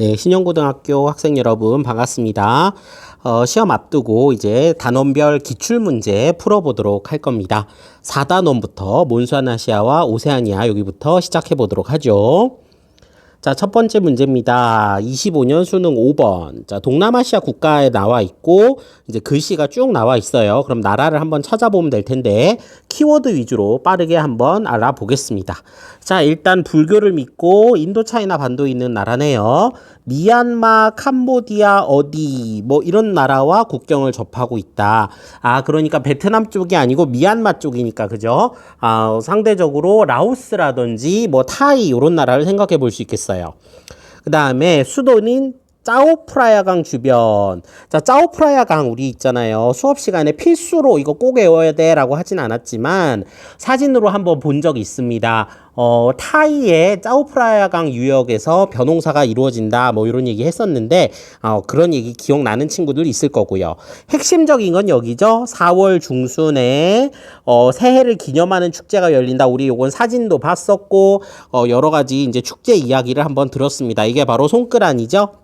네, 신영고등학교 학생 여러분 반갑습니다. 어, 시험 앞두고 이제 단원별 기출문제 풀어보도록 할 겁니다. 4단원부터 몬수아나시아와 오세아니아 여기부터 시작해 보도록 하죠. 자, 첫 번째 문제입니다. 25년 수능 5번. 자, 동남아시아 국가에 나와 있고, 이제 글씨가 쭉 나와 있어요. 그럼 나라를 한번 찾아보면 될 텐데, 키워드 위주로 빠르게 한번 알아보겠습니다. 자, 일단 불교를 믿고 인도 차이나 반도에 있는 나라네요. 미얀마, 캄보디아, 어디, 뭐 이런 나라와 국경을 접하고 있다. 아, 그러니까 베트남 쪽이 아니고 미얀마 쪽이니까, 그죠? 아, 상대적으로 라오스라든지 뭐 타이, 이런 나라를 생각해 볼 수 있겠어요. 그 다음에 수도는 짜오프라야강 주변. 자, 짜오프라야강 우리 있잖아요. 수업 시간에 필수로 이거 꼭 외워야 돼라고 하진 않았지만 사진으로 한번 본 적이 있습니다. 어, 타이의 짜오프라야강 유역에서 벼농사가 이루어진다. 뭐 이런 얘기 했었는데 어, 그런 얘기 기억나는 친구들 있을 거고요. 핵심적인 건 여기죠. 4월 중순에 어, 새해를 기념하는 축제가 열린다. 우리 요건 사진도 봤었고 어, 여러 가지 이제 축제 이야기를 한번 들었습니다. 이게 바로 손끄란이죠.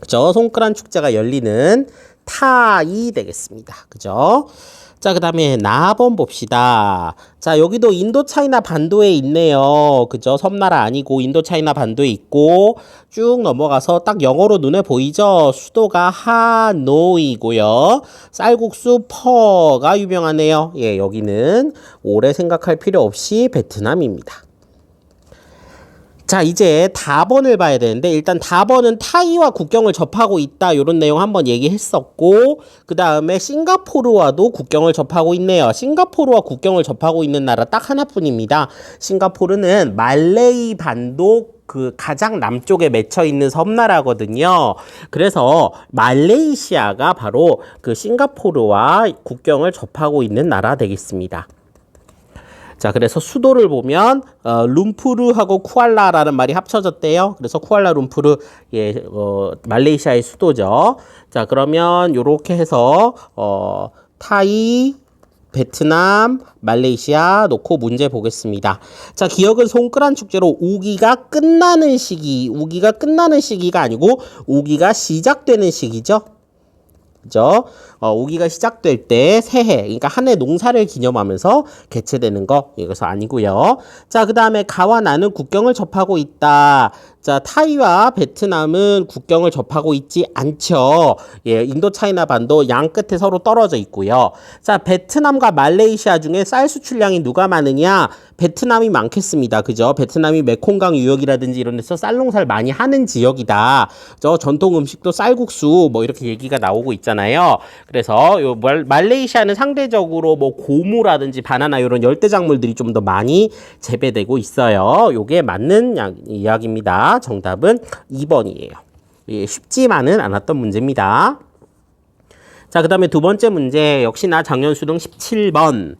그죠? 손끄란 축제가 열리는 타이 되겠습니다. 그죠? 자, 그 다음에 나번 봅시다. 자, 여기도 인도 차이나 반도에 있네요. 그죠? 섬나라 아니고 인도 차이나 반도에 있고 쭉 넘어가서 딱 영어로 눈에 보이죠? 수도가 하노이고요. 쌀국수 퍼가 유명하네요. 예, 여기는 오래 생각할 필요 없이 베트남입니다. 자, 이제 다번을 봐야 되는데 일단 다번은 타이와 국경을 접하고 있다. 이런 내용 한번 얘기했었고 그 다음에 싱가포르와도 국경을 접하고 있네요. 싱가포르와 국경을 접하고 있는 나라 딱 하나뿐입니다. 싱가포르는 말레이 반도 그 가장 남쪽에 맺혀 있는 섬나라거든요. 그래서 말레이시아가 바로 그 싱가포르와 국경을 접하고 있는 나라 되겠습니다. 자, 그래서 수도를 보면 어, 룸푸르하고 쿠알라라는 말이 합쳐졌대요. 그래서 쿠알라 룸푸르 예, 어, 말레이시아의 수도죠. 자, 그러면 요렇게 해서 어, 타이 베트남, 말레이시아 놓고 문제 보겠습니다. 자, 기억은 손끄란 축제로 우기가 끝나는 시기, 우기가 끝나는 시기가 아니고 우기가 시작되는 시기죠. 그죠? 어, 우기가 시작될 때 새해, 그러니까 한 해 농사를 기념하면서 개최되는 거 이것은 아니고요. 자, 그 다음에 가와 나는 국경을 접하고 있다. 자, 타이와 베트남은 국경을 접하고 있지 않죠. 예, 인도 차이나 반도 양 끝에 서로 떨어져 있고요. 자, 베트남과 말레이시아 중에 쌀 수출량이 누가 많으냐? 베트남이 많겠습니다. 그죠? 베트남이 메콩강 유역이라든지 이런 데서 쌀 농사를 많이 하는 지역이다. 저 전통 음식도 쌀국수 뭐 이렇게 얘기가 나오고 있잖아요. 그래서 요 말레이시아는 상대적으로 뭐 고무라든지 바나나 이런 열대 작물들이 좀 더 많이 재배되고 있어요. 요게 맞는 이야기입니다. 정답은 2번이에요. 예, 쉽지만은 않았던 문제입니다. 자, 그 다음에 두 번째 문제 역시나 작년 수능 17번.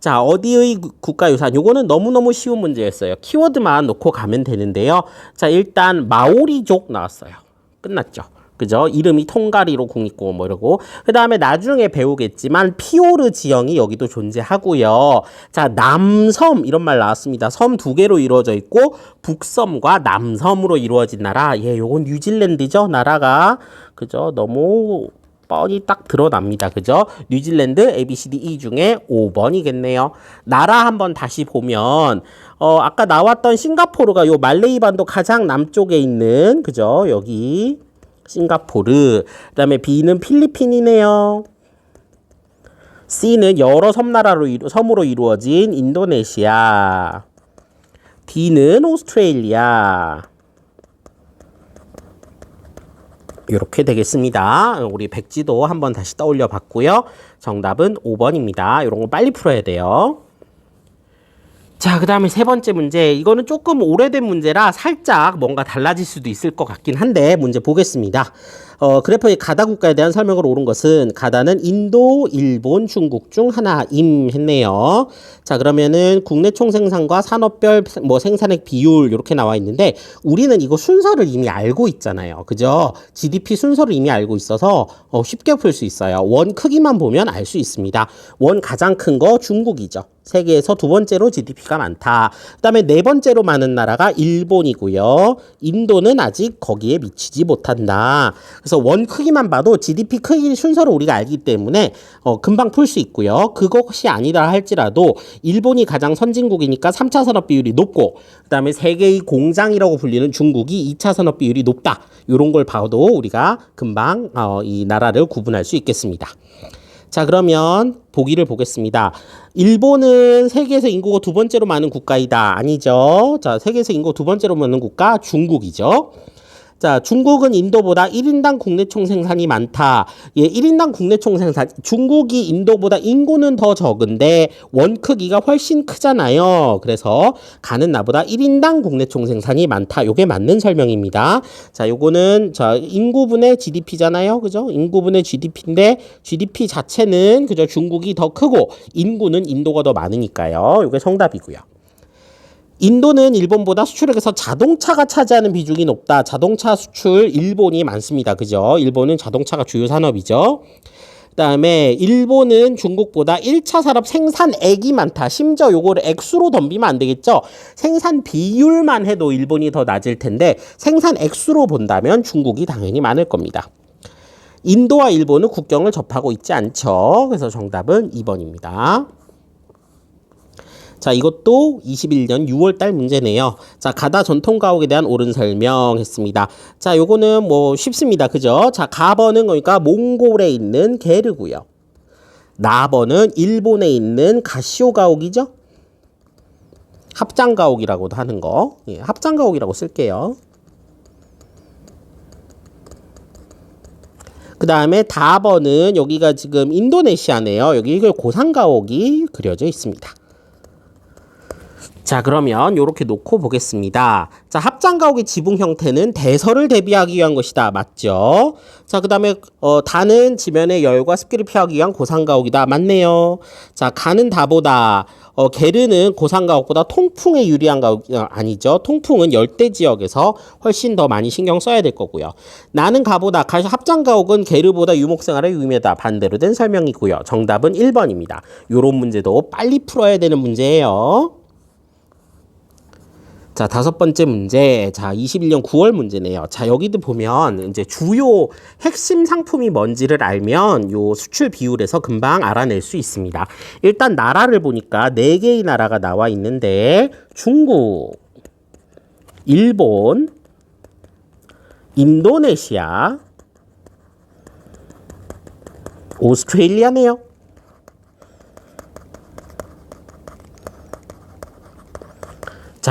자, 어디의 국가유산? 요거는 너무너무 쉬운 문제였어요. 키워드만 놓고 가면 되는데요. 자, 일단 마오리족 나왔어요. 끝났죠. 그죠? 이름이 통가리로 궁 있고 뭐 이러고 그 다음에 나중에 배우겠지만 피오르 지형이 여기도 존재하고요. 자 남섬 이런 말 나왔습니다. 섬 두 개로 이루어져 있고 북섬과 남섬으로 이루어진 나라. 예, 요건 뉴질랜드죠. 나라가 그죠? 너무 뻔히 딱 드러납니다. 그죠? 뉴질랜드 ABCDE 중에 5번이겠네요. 나라 한번 다시 보면 어 아까 나왔던 싱가포르가 요 말레이 반도 가장 남쪽에 있는 그죠? 여기 싱가포르. 그 다음에 B는 필리핀이네요. C는 여러 섬나라로 이루, 섬으로 이루어진 인도네시아. D는 오스트레일리아. 이렇게 되겠습니다. 우리 백지도 한번 다시 떠올려 봤고요. 정답은 5번입니다. 이런 거 빨리 풀어야 돼요. 자, 그 다음에 세 번째 문제. 이거는 조금 오래된 문제라 살짝 뭔가 달라질 수도 있을 것 같긴 한데 문제 보겠습니다. 어, 그래프의 가다 국가에 대한 설명을 옳은 것은 가다는 인도, 일본, 중국 중 하나임 했네요. 자, 그러면은 국내 총생산과 산업별 뭐 생산액 비율 이렇게 나와 있는데 우리는 이거 순서를 이미 알고 있잖아요. 그죠? GDP 순서를 이미 알고 있어서 어, 쉽게 풀 수 있어요. 원 크기만 보면 알 수 있습니다. 원 가장 큰 거 중국이죠. 세계에서 두 번째로 GDP가 많다. 그다음에 네 번째로 많은 나라가 일본이고요. 인도는 아직 거기에 미치지 못한다. 그래서 원 크기만 봐도 GDP 크기 순서를 우리가 알기 때문에 어, 금방 풀 수 있고요. 그것이 아니라 할지라도 일본이 가장 선진국이니까 3차 산업 비율이 높고 그다음에 세계의 공장이라고 불리는 중국이 2차 산업 비율이 높다. 이런 걸 봐도 우리가 금방 어, 이 나라를 구분할 수 있겠습니다. 자, 그러면 보기를 보겠습니다. 일본은 세계에서 인구가 두 번째로 많은 국가이다. 아니죠. 자, 세계에서 인구가 두 번째로 많은 국가 중국이죠. 자, 중국은 인도보다 1인당 국내 총 생산이 많다. 예, 1인당 국내 총 생산. 중국이 인도보다 인구는 더 적은데 원 크기가 훨씬 크잖아요. 그래서 가는 나보다 1인당 국내 총 생산이 많다. 요게 맞는 설명입니다. 자, 요거는 자, 인구분의 GDP잖아요. 그죠? 인구분의 GDP인데 GDP 자체는 그죠? 중국이 더 크고 인구는 인도가 더 많으니까요. 요게 정답이고요. 인도는 일본보다 수출액에서 자동차가 차지하는 비중이 높다. 자동차 수출 일본이 많습니다. 그죠? 일본은 자동차가 주요 산업이죠. 그다음에 일본은 중국보다 1차 산업 생산액이 많다. 심지어 요거를 액수로 덤비면 안 되겠죠. 생산 비율만 해도 일본이 더 낮을 텐데 생산 액수로 본다면 중국이 당연히 많을 겁니다. 인도와 일본은 국경을 접하고 있지 않죠. 그래서 정답은 2번입니다. 자, 이것도 21년 6월 달 문제네요. 자, 가다 전통 가옥에 대한 옳은 설명 했습니다. 자, 요거는 뭐 쉽습니다. 그죠? 자, 가버는 그러니까 몽골에 있는 게르고요. 나버는 일본에 있는 가시오 가옥이죠? 합장 가옥이라고도 하는 거. 예, 합장 가옥이라고 쓸게요. 그 다음에 다버는 여기가 지금 인도네시아네요. 여기 이걸 고상가옥이 그려져 있습니다. 자 그러면 이렇게 놓고 보겠습니다. 자 합장 가옥의 지붕 형태는 대설을 대비하기 위한 것이다. 맞죠? 자 그 다음에 어, 다는 지면의 열과 습기를 피하기 위한 고상 가옥이다. 맞네요. 자 가는 다보다 어, 게르는 고상 가옥보다 통풍에 유리한 가옥 어, 아니죠. 통풍은 열대 지역에서 훨씬 더 많이 신경 써야 될 거고요. 나는 가보다 가 합장 가옥은 게르보다 유목 생활에 유의하다 반대로 된 설명이고요. 정답은 1번입니다. 요런 문제도 빨리 풀어야 되는 문제예요. 자, 다섯 번째 문제. 자, 21년 9월 문제네요. 자, 여기도 보면 이제 주요 핵심 상품이 뭔지를 알면 요 수출 비율에서 금방 알아낼 수 있습니다. 일단 나라를 보니까 네 개의 나라가 나와 있는데 중국, 일본, 인도네시아, 오스트레일리아네요.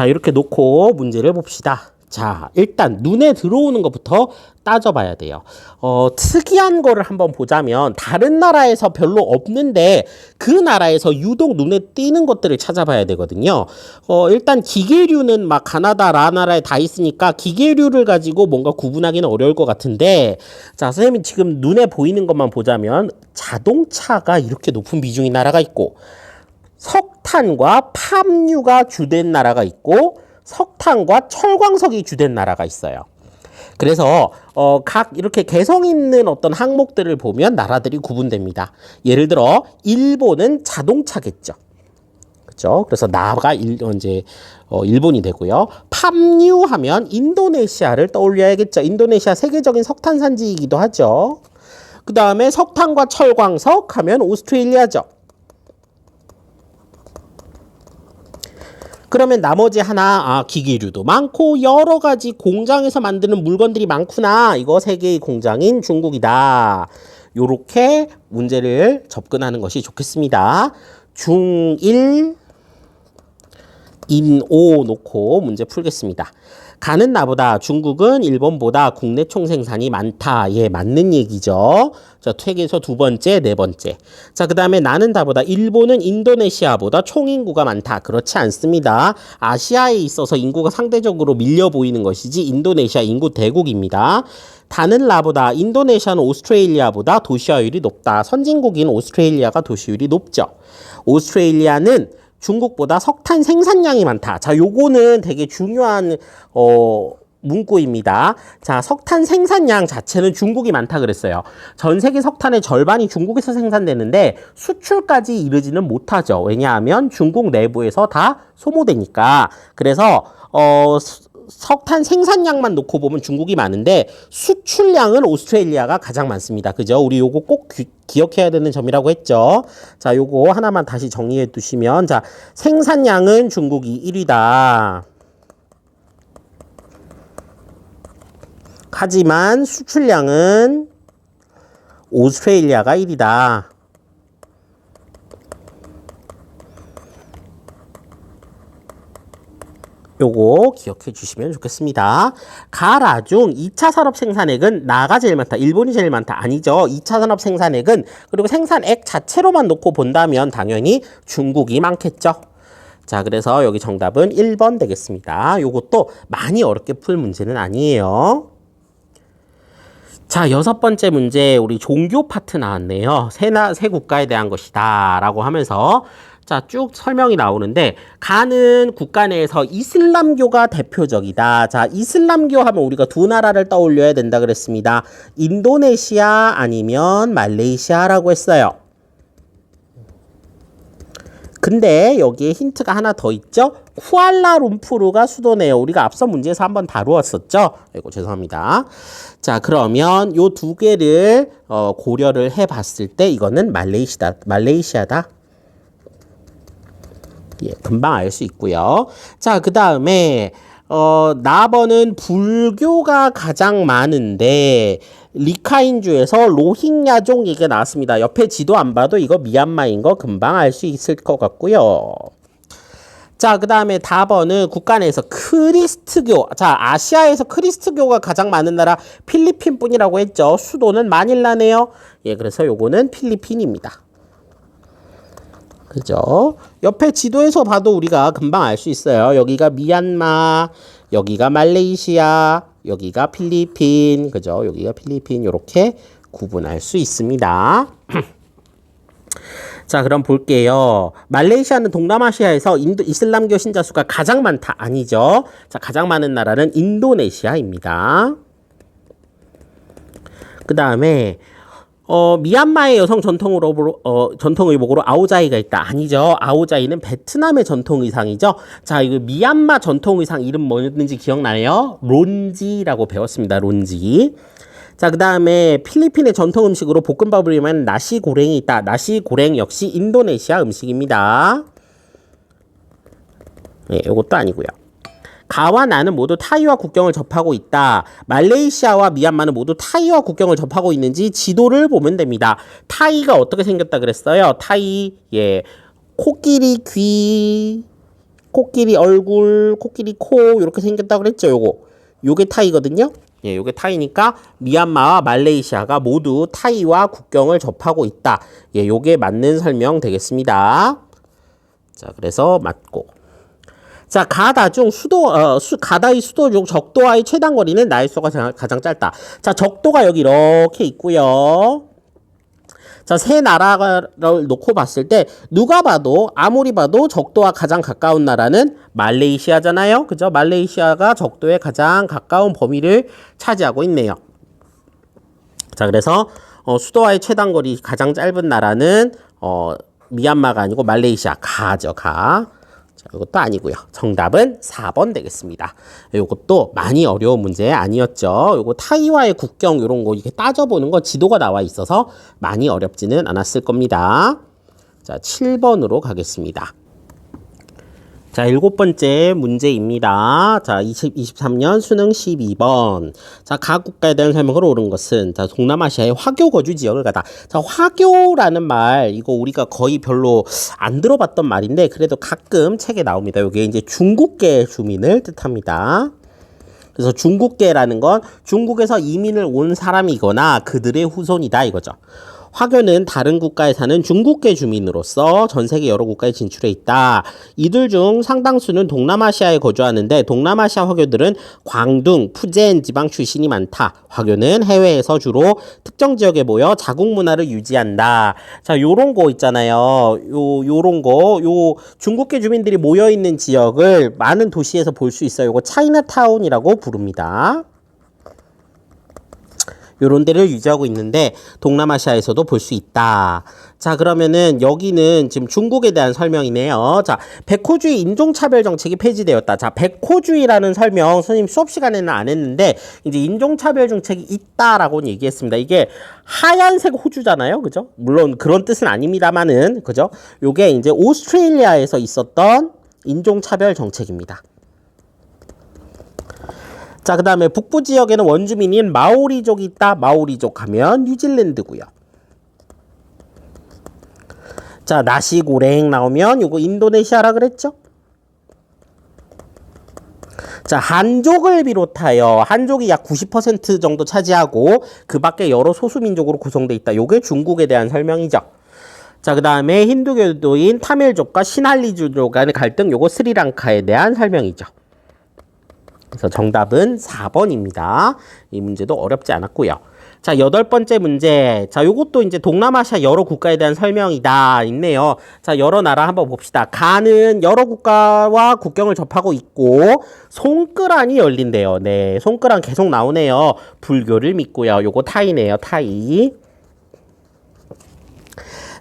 자, 이렇게 놓고 문제를 봅시다. 자, 일단 눈에 들어오는 것부터 따져봐야 돼요. 어, 특이한 거를 한번 보자면 다른 나라에서 별로 없는데 그 나라에서 유독 눈에 띄는 것들을 찾아봐야 되거든요. 어, 일단 기계류는 막 가나다, 라 나라에 다 있으니까 기계류를 가지고 뭔가 구분하기는 어려울 것 같은데 자, 선생님이 지금 눈에 보이는 것만 보자면 자동차가 이렇게 높은 비중의 나라가 있고 석탄과 팜유가 주된 나라가 있고 석탄과 철광석이 주된 나라가 있어요. 그래서 어, 각 이렇게 개성 있는 어떤 항목들을 보면 나라들이 구분됩니다. 예를 들어 일본은 자동차겠죠. 그렇죠? 그래서 나가 일, 이제 어, 일본이 되고요. 팜유하면 인도네시아를 떠올려야겠죠. 인도네시아 세계적인 석탄 산지이기도 하죠. 그 다음에 석탄과 철광석 하면 오스트레일리아죠. 그러면 나머지 하나 아, 기계류도 많고 여러 가지 공장에서 만드는 물건들이 많구나. 이거 세계의 공장인 중국이다. 요렇게 문제를 접근하는 것이 좋겠습니다. 중1, 인오 놓고 문제 풀겠습니다. 가는 나보다 중국은 일본보다 국내 총생산이 많다. 예, 맞는 얘기죠. 자, 퇴계에서 두 번째, 네 번째. 자, 그 다음에 나는 다보다 일본은 인도네시아보다 총인구가 많다. 그렇지 않습니다. 아시아에 있어서 인구가 상대적으로 밀려 보이는 것이지 인도네시아 인구 대국입니다. 다는 라보다 인도네시아는 오스트레일리아보다 도시화율이 높다. 선진국인 오스트레일리아가 도시율이 높죠. 오스트레일리아는 중국보다 석탄 생산량이 많다. 자, 요거는 되게 중요한 어 문구입니다. 자, 석탄 생산량 자체는 중국이 많다 그랬어요. 전 세계 석탄의 절반이 중국에서 생산되는데 수출까지 이르지는 못하죠. 왜냐하면 중국 내부에서 다 소모되니까. 그래서 어 석탄 생산량만 놓고 보면 중국이 많은데 수출량은 오스트레일리아가 가장 많습니다. 그죠? 우리 요거 꼭 기, 기억해야 되는 점이라고 했죠. 자, 요거 하나만 다시 정리해 두시면 자, 생산량은 중국이 1위다. 하지만 수출량은 오스트레일리아가 1위다. 요거 기억해 주시면 좋겠습니다. 가라 중 2차 산업 생산액은 나가 제일 많다. 일본이 제일 많다. 아니죠. 2차 산업 생산액은 그리고 생산액 자체로만 놓고 본다면 당연히 중국이 많겠죠. 자, 그래서 여기 정답은 1번 되겠습니다. 요것도 많이 어렵게 풀 문제는 아니에요. 자, 여섯 번째 문제, 우리 종교 파트 나왔네요. 세나, 세 국가에 대한 것이다. 라고 하면서, 자, 쭉 설명이 나오는데, 가는 국가 내에서 이슬람교가 대표적이다. 자, 이슬람교 하면 우리가 두 나라를 떠올려야 된다 그랬습니다. 인도네시아 아니면 말레이시아라고 했어요. 근데 여기에 힌트가 하나 더 있죠? 쿠알라룸푸르가 수도네요. 우리가 앞서 문제에서 한번 다루었었죠? 이거 죄송합니다. 자, 그러면 요 두 개를 어, 고려를 해 봤을 때 이거는 말레이시다, 말레이시아다. 예, 금방 알 수 있고요. 자, 그 다음에 어, 나버는 불교가 가장 많은데 리카인주에서 로힝야족 얘기가 나왔습니다. 옆에 지도 안 봐도 이거 미얀마인 거 금방 알 수 있을 것 같고요. 자, 그 다음에 다번은 국가 내에서 크리스트교. 자, 아시아에서 크리스트교가 가장 많은 나라 필리핀 뿐이라고 했죠. 수도는 마닐라네요. 예, 그래서 요거는 필리핀입니다. 그죠? 옆에 지도에서 봐도 우리가 금방 알 수 있어요. 여기가 미얀마, 여기가 말레이시아, 여기가 필리핀, 그죠? 여기가 필리핀, 이렇게 구분할 수 있습니다. 자, 그럼 볼게요. 말레이시아는 동남아시아에서 인도 이슬람교 신자 수가 가장 많다. 아니죠. 자, 가장 많은 나라는 인도네시아입니다. 그 다음에 어, 미얀마의 여성 전통으로 어, 전통 의복으로 아오자이가 있다. 아니죠. 아오자이는 베트남의 전통 의상이죠. 자, 이거 미얀마 전통 의상 이름 뭐였는지 기억나요? 론지라고 배웠습니다. 론지. 자, 그 다음에 필리핀의 전통 음식으로 볶음밥을 이용한 나시 고랭이 있다. 나시 고랭 역시 인도네시아 음식입니다. 네, 이것도 아니고요. 가와 나는 모두 타이와 국경을 접하고 있다. 말레이시아와 미얀마는 모두 타이와 국경을 접하고 있는지 지도를 보면 됩니다. 타이가 어떻게 생겼다 그랬어요? 타이, 예. 코끼리 귀, 코끼리 얼굴, 코끼리 코, 이렇게 생겼다 그랬죠, 요거. 요게 타이거든요. 예, 요게 타이니까 미얀마와 말레이시아가 모두 타이와 국경을 접하고 있다. 예, 요게 맞는 설명 되겠습니다. 자, 그래서 맞고. 자, 가다 중 수도, 어, 수, 가다의 수도 중 적도와의 최단 거리는 나일수가 가장, 짧다. 자, 적도가 여기 이렇게 있고요. 자, 세 나라를 놓고 봤을 때 누가 봐도 아무리 봐도 적도와 가장 가까운 나라는 말레이시아잖아요. 그죠? 말레이시아가 적도에 가장 가까운 범위를 차지하고 있네요. 자, 그래서 어, 수도와의 최단 거리 가장 짧은 나라는 어, 미얀마가 아니고 말레이시아 가죠, 가. 자, 이것도 아니고요. 정답은 4번 되겠습니다. 이것도 많이 어려운 문제 아니었죠. 이거 타이와의 국경 이런 거 이렇게 따져보는 거 지도가 나와 있어서 많이 어렵지는 않았을 겁니다. 자, 7번으로 가겠습니다. 자, 일곱 번째 문제입니다. 자, 20, 23년 수능 12번. 자, 각 국가에 대한 설명으로 옳은 것은, 자, 동남아시아의 화교 거주 지역을 가다. 자, 화교라는 말, 이거 우리가 거의 별로 안 들어봤던 말인데, 그래도 가끔 책에 나옵니다. 이게 이제 중국계 주민을 뜻합니다. 그래서 중국계라는 건 중국에서 이민을 온 사람이거나 그들의 후손이다 이거죠. 화교는 다른 국가에 사는 중국계 주민으로서 전 세계 여러 국가에 진출해 있다. 이들 중 상당수는 동남아시아에 거주하는데 동남아시아 화교들은 광둥, 푸젠 지방 출신이 많다. 화교는 해외에서 주로 특정 지역에 모여 자국 문화를 유지한다. 자, 요런 거 있잖아요. 요 요런 거, 요 중국계 주민들이 모여 있는 지역을 많은 도시에서 볼 수 있어요. 요거 차이나타운이라고 부릅니다. 요런 데를 유지하고 있는데 동남아시아에서도 볼 수 있다. 자, 그러면은 여기는 지금 중국에 대한 설명이네요. 자, 백호주의 인종차별 정책이 폐지되었다. 자, 백호주의라는 설명 선생님 수업 시간에는 안 했는데 이제 인종차별 정책이 있다라고 얘기했습니다. 이게 하얀색 호주잖아요. 그죠? 물론 그런 뜻은 아닙니다만은 그죠? 요게 이제 오스트레일리아에서 있었던 인종차별 정책입니다. 자, 그 다음에 북부 지역에는 원주민인 마오리족이 있다. 마오리족 하면 뉴질랜드고요. 자, 나시고랭 나오면 요거 인도네시아라 그랬죠? 자, 한족을 비롯하여 한족이 약 90% 정도 차지하고 그 밖에 여러 소수민족으로 구성돼 있다. 요게 중국에 대한 설명이죠. 자, 그 다음에 힌두교도인 타밀족과 시날리주족 간의 갈등, 요거 스리랑카에 대한 설명이죠. 그래서 정답은 4번입니다. 이 문제도 어렵지 않았고요. 자, 여덟 번째 문제. 자, 요것도 이제 동남아시아 여러 국가에 대한 설명이다. 있네요. 자, 여러 나라 한번 봅시다. 가는 여러 국가와 국경을 접하고 있고, 손끄란이 열린대요. 네, 손끄란 계속 나오네요. 불교를 믿고요. 요거 타이네요. 타이.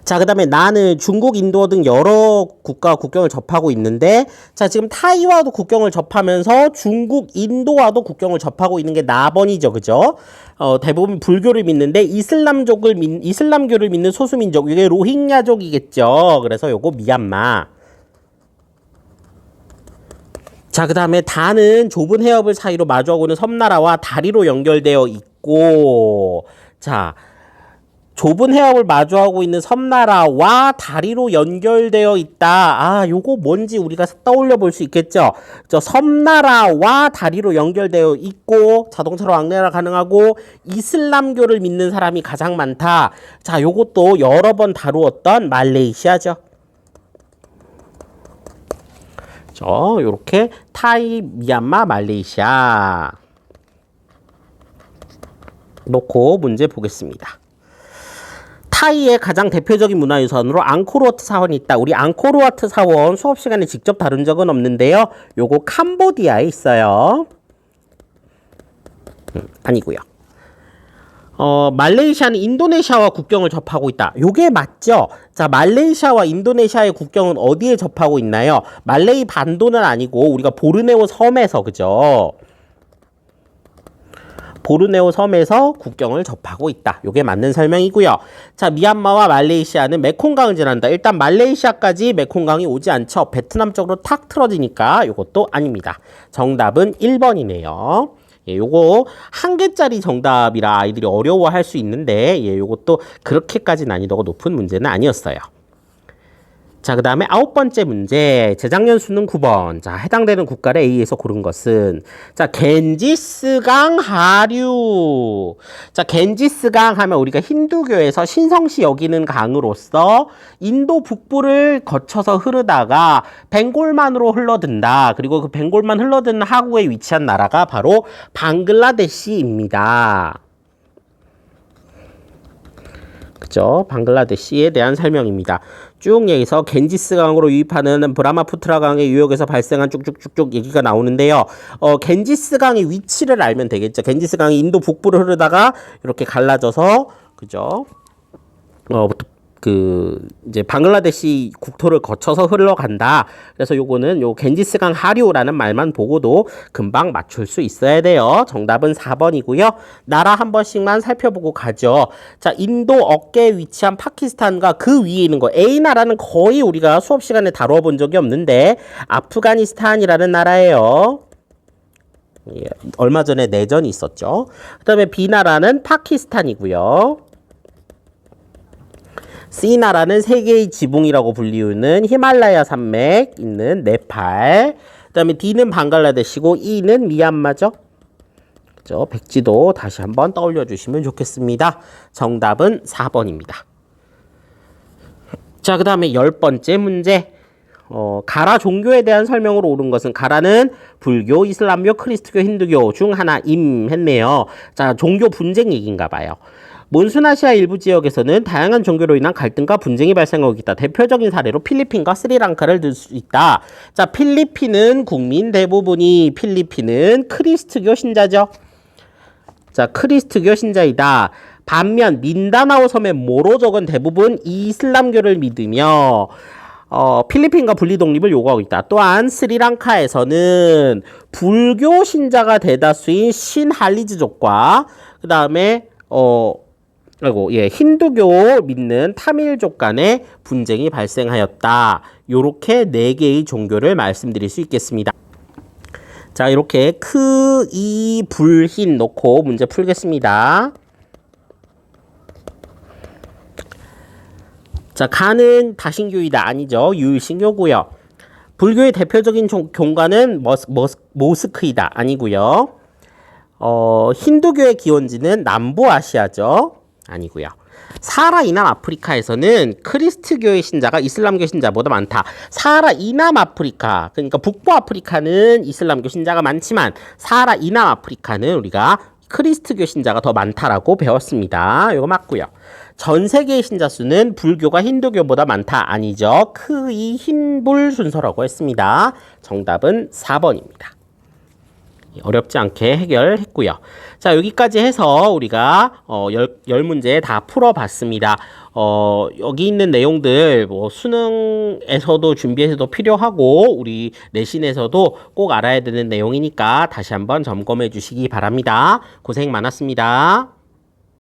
자, 그 다음에 나는 중국, 인도 등 여러 국가 국경을 접하고 있는데, 자, 지금 타이와도 국경을 접하면서 중국, 인도와도 국경을 접하고 있는 게 나번이죠. 그죠? 어, 대부분 불교를 믿는데, 이슬람족을, 믿, 이슬람교를 믿는 소수민족, 이게 로힝야족이겠죠. 그래서 요거 미얀마. 자, 그 다음에 다는 좁은 해협을 사이로 마주하고는 섬나라와 다리로 연결되어 있고, 자, 좁은 해협을 마주하고 있는 섬나라와 다리로 연결되어 있다. 아, 요거 뭔지 우리가 떠올려 볼 수 있겠죠? 저 섬나라와 다리로 연결되어 있고 자동차로 왕래가 가능하고 이슬람교를 믿는 사람이 가장 많다. 자, 요것도 여러 번 다루었던 말레이시아죠. 저 요렇게 타이, 미얀마, 말레이시아 놓고 문제 보겠습니다. 타이의 가장 대표적인 문화유산으로 앙코르와트 사원이 있다. 우리 앙코르와트 사원 수업 시간에 직접 다룬 적은 없는데요. 요거 캄보디아에 있어요. 음, 아니고요. 어, 말레이시아는 인도네시아와 국경을 접하고 있다. 요게 맞죠? 자, 말레이시아와 인도네시아의 국경은 어디에 접하고 있나요? 말레이 반도는 아니고 우리가 보르네오 섬에서 그죠? 보르네오 섬에서 국경을 접하고 있다. 요게 맞는 설명이고요. 자, 미얀마와 말레이시아는 메콩강을 지난다. 일단 말레이시아까지 메콩강이 오지 않죠. 베트남 쪽으로 탁 틀어지니까 요것도 아닙니다. 정답은 1번이네요. 예, 요거 한 개짜리 정답이라 아이들이 어려워할 수 있는데 예, 요것도 그렇게까지 난이도가 높은 문제는 아니었어요. 자, 그 다음에 아홉 번째 문제. 재작년 수능 9번. 자, 해당되는 국가를 A에서 고른 것은. 자, 겐지스강 하류. 자, 겐지스강 하면 우리가 힌두교에서 신성시 여기는 강으로서 인도 북부를 거쳐서 흐르다가 벵골만으로 흘러든다. 그리고 그 벵골만 흘러드는 하구에 위치한 나라가 바로 방글라데시입니다. 그죠? 방글라데시에 대한 설명입니다. 쭉 얘기해서 겐지스강으로 유입하는 브라마푸트라강의 유역에서 발생한 쭉쭉쭉쭉 얘기가 나오는데요. 어, 겐지스강의 위치를 알면 되겠죠. 겐지스강이 인도 북부를 흐르다가 이렇게 갈라져서 그죠? 어, 그 이제 방글라데시 국토를 거쳐서 흘러간다. 그래서 요거는 요 겐지스강 하류라는 말만 보고도 금방 맞출 수 있어야 돼요. 정답은 4번이고요. 나라 한 번씩만 살펴보고 가죠. 자, 인도 어깨에 위치한 파키스탄과 그 위에 있는 거 A 나라는 거의 우리가 수업 시간에 다뤄 본 적이 없는데 아프가니스탄이라는 나라예요. 예, 얼마 전에 내전이 있었죠. 그다음에 B 나라는 파키스탄이고요. C 나라는 세계의 지붕이라고 불리우는 히말라야 산맥 있는 네팔. 그다음에 D는 방글라데시고 E는 미얀마죠. 그죠? 백지도 다시 한번 떠올려 주시면 좋겠습니다. 정답은 4번입니다. 자, 그다음에 열 번째 문제. 어, 가라 종교에 대한 설명으로 옳은 것은 가라는 불교, 이슬람교, 크리스트교, 힌두교 중 하나임 했네요. 자, 종교 분쟁 얘기인가 봐요. 몬순아시아 일부 지역에서는 다양한 종교로 인한 갈등과 분쟁이 발생하고 있다. 대표적인 사례로 필리핀과 스리랑카를 들 수 있다. 자, 필리핀은 국민 대부분이 필리핀은 크리스트교 신자죠. 자, 크리스트교 신자이다. 반면 민다나오 섬의 모로족은 대부분 이슬람교를 믿으며 어, 필리핀과 분리 독립을 요구하고 있다. 또한 스리랑카에서는 불교 신자가 대다수인 신할리즈족과 그 다음에 어 아이고 예 힌두교 믿는 타밀족 간의 분쟁이 발생하였다. 요렇게 네 개의 종교를 말씀드릴 수 있겠습니다. 자 이렇게 크, 이, 불, 흰 놓고 문제 풀겠습니다. 자, 가는 다신교이다 아니죠. 유일신교고요. 불교의 대표적인 종, 교관은 머스, 머스, 모스크이다 아니고요. 어, 힌두교의 기원지는 남부아시아죠. 아니고요. 사하라 이남 아프리카에서는 크리스트교의 신자가 이슬람교 신자보다 많다. 사하라 이남 아프리카, 그러니까 북부 아프리카는 이슬람교 신자가 많지만 사하라 이남 아프리카는 우리가 크리스트교 신자가 더 많다라고 배웠습니다. 이거 맞고요. 전 세계의 신자 수는 불교가 힌두교보다 많다. 아니죠. 크이 흰불 순서라고 했습니다. 정답은 4번입니다. 어렵지 않게 해결했고요. 자, 여기까지 해서 우리가 어, 열, 열 문제 다 풀어봤습니다. 어, 여기 있는 내용들 뭐 수능에서도 준비해서도 필요하고 우리 내신에서도 꼭 알아야 되는 내용이니까 다시 한번 점검해 주시기 바랍니다. 고생 많았습니다.